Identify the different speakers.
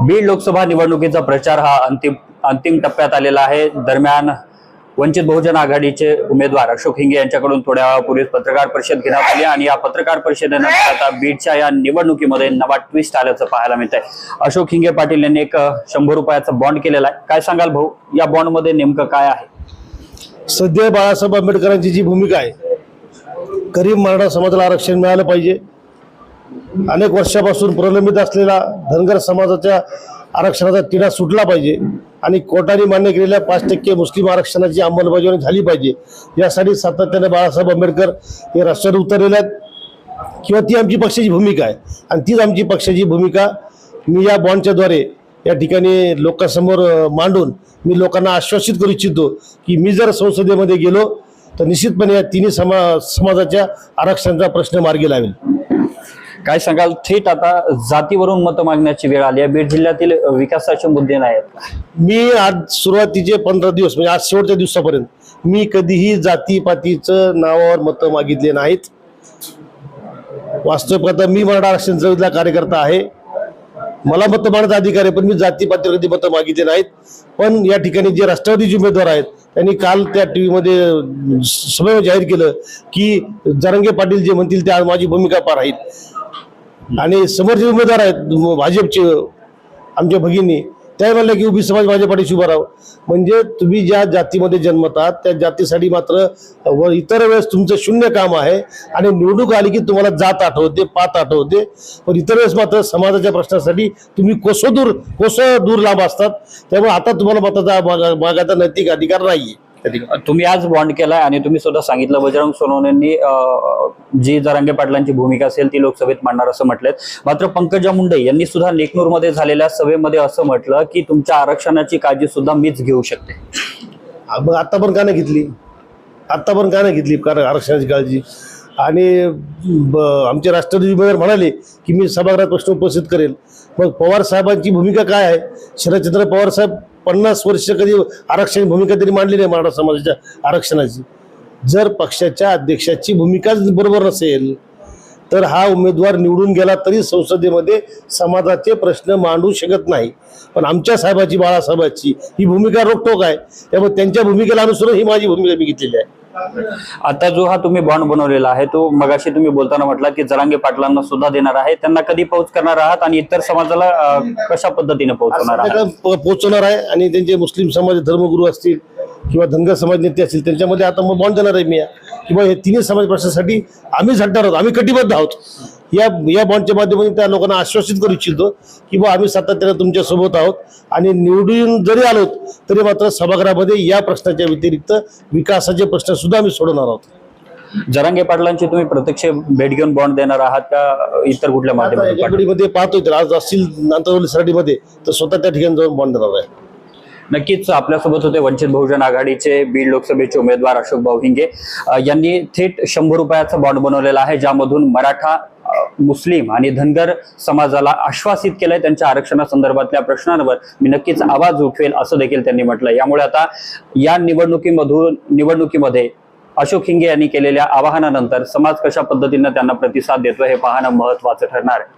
Speaker 1: बीड लोकसभा निवडणुकीचा प्रचार हा अंतिम अंतिम टप्प्यात आलेला आहे. दरम्यान वंचित बहुजन आघाडीचे उमेदवार अशोक हिंगे यांच्याकडून थोड्या वेळापूर्वीच पत्रकार परिषद घेण्यात आली आणि या पत्रकार परिषदेनंतर आता बीडच्या या निवडणुकीमध्ये नवा ट्विस्ट आल्याचं पाहायला मिळत आहे अशोक हिंगे पाटील यांनी एक शंभर रुपयाचा बॉन्ड केलेला आहे. काय सांगाल भाऊ? या बॉन्डमध्ये नेमकं काय आहे?
Speaker 2: सध्या बाळासाहेब आंबेडकरांची जी भूमिका आहे गरीब मराठा समाजाला आरक्षण मिळालं पाहिजे. अनेक वर्षापासून प्रलंबित असलेला धनगर समाजाच्या आरक्षणाचा तिढा सुटला पाहिजे आणि कोर्टाने मान्य केलेल्या पाच टक्के मुस्लिम आरक्षणाची अंमलबजावणी झाली पाहिजे. यासाठी सातत्याने बाळासाहेब आंबेडकर हे रस्त्यावर उतरलेले आहेत. किंवा ती आमची पक्षाची भूमिका आहे. आणि तीच आमची पक्षाची भूमिका मी या बॉन्डच्याद्वारे या ठिकाणी लोकांसमोर मांडून मी लोकांना आश्वासित करू इच्छितो की मी जर संसदेमध्ये गेलो तर निश्चितपणे या तिन्ही समा समाजाच्या आरक्षणाचा प्रश्न मार्गी लावेल.
Speaker 1: काय सांगाल? थेट आता जातीवरून मतं मागण्याची वेळ आली आहे. बीड जिल्ह्यातील विकासाचे मुद्दे नाही आहेत
Speaker 2: मी आज सुरुवातीचे पंधरा दिवस म्हणजे आज शेवटच्या दिवसापर्यंत मी कधीही जातीपातीचं नावावर मतं मागितले नाहीत. वास्तविक मी मराठा आरक्षण चळवळीतला कार्यकर्ता आहे. मला मतं मागण्याचा अधिकार आहे पण मी जातीपातीवर कधी मतं मागितले नाहीत. पण या ठिकाणी जे राष्ट्रवादीचे उमेदवार आहेत त्यांनी काल त्या टी व्हीमध्ये सभेवर जाहीर केलं की जरंगे पाटील जे म्हणतील ते माझी भूमिका पार आहेत. आणि समोरचे उमेदवार आहेत भाजपचे आमच्या भगिनी. त्या म्हणल्या की उभी समाज माझ्या पाठीशी उभा राहावं. म्हणजे तुम्ही ज्या जातीमध्ये जन्मतात त्या जातीसाठी मात्र व इतर वेळेस तुमचं शून्य काम आहे आणि निवडणूक आली की तुम्हाला जात आठवते पात आठवते. पण इतर वेळेस मात्र समाजाच्या प्रश्नासाठी तुम्ही कोसो दूर कोसो दूर लांब असतात. त्यामुळे आता तुम्हाला मताचा मागा- मागायचा नैतिक अधिकार नाही आहे
Speaker 1: तुम्ही आज बॉन्ड केलाय आणि तुम्ही सुद्धा सांगितलं बजरंग सोनवणेंनी जी जरांगे पाटलांची भूमिका असेल ती लोकसभेत मांडणार असं म्हटलंय मात्र पंकजा मुंडे यांनी सुद्धा नेकनूरमध्ये झालेल्या सभेमध्ये असं म्हटलं की तुमच्या आरक्षणाची काळजी सुद्धा मीच घेऊ शकते.
Speaker 2: मग आत्ता पण का नाही घेतली. आत्ता पण का नाही घेतली कारण आरक्षणाची काळजी. आणि आमचे राष्ट्रवादी उमेदवार म्हणाले की मी सभागृहात प्रश्न उपस्थित करेल. मग पवार साहेबांची भूमिका काय आहे? शरदचंद्र पवार साहेब पन्नास वर्ष कधी आरक्षण भूमिका तरी मांडली नाही मराठा समाजाच्या आरक्षणाची. जर पक्षाच्या अध्यक्षाची भूमिकाच बरोबर नसेल तर हा उमेदवार निवडून गेला तरी संसदेमध्ये समाजाचे प्रश्न मांडू शकत नाही. पण आमच्या साहेबाची बाळासाहेबाची ही भूमिका रोखटोक आहे त्यामुळे त्यांच्या भूमिकेला अनुसरून ही माझी भूमिका मी घेतलेली आहे.
Speaker 1: आता जो हा तुम्ही बॉन्ड बनवलेला आहे तो मगाशी तुम्ही बोलताना म्हटलात की जरांगे पाटलांना सुद्धा देणार आहे. त्यांना कधी पोहोच करणार आहात आणि इतर समाजाला अं, कशा पद्धतीने पोहोचवणार आहात?
Speaker 2: प- पोहोचवणार आहे आणि त्यांचे मुस्लिम समाज धर्मगुरू असतील किंवा धनगर समाज नेते असतील त्यांच्यामध्ये आता मग बॉन्ड देणार आहे मी. किंवा हे तिन्ही समाज प्रश्नासाठी आम्ही झटणार आहोत. आम्ही कटिबद्ध आहोत. या या बॉन्डच्या माध्यमातून त्या लोकांना आश्वासित करू इच्छितो की बा आम्ही सातत्याने तुमच्यासोबत आहोत आणि निवडून जरी आलो तरी मात्र सभागृहामध्ये या प्रश्नाच्या व्यतिरिक्त विकासाचे प्रश्न सुद्धा आम्ही सोडवणार आहोत.
Speaker 1: जरांगे पाटलांची तुम्ही प्रत्यक्ष भेट घेऊन बॉन्ड देणार आहात का इतर कुठल्या माध्यमातून
Speaker 2: पाहतोय तर आज असतील सराडीमध्ये तर स्वतः त्या ठिकाणी जाऊन बॉन्ड देणार आहे.
Speaker 1: नक्कीच आपल्यासोबत होते वंचित बहुजन आघाडीचे बीड लोकसभेचे उमेदवार अशोक भाऊ हिंगे. यांनी थेट शंभर रुपयाचा बॉन्ड बनवलेला आहे ज्यामधून मराठा मुस्लिम आणि धनगर समाजाला आश्वासित केलंय त्यांच्या आरक्षणासंदर्भातल्या प्रश्नांवर मी नक्कीच आवाज उठवेल असं देखील त्यांनी म्हटलं यामुळे आता या निवडणुकीमधून निवडणुकीमध्ये अशोक हिंगे यांनी केलेल्या आवाहनानंतर समाज कशा पद्धतीनं त्यांना प्रतिसाद देतो हे पाहणं महत्वाचं ठरणार आहे.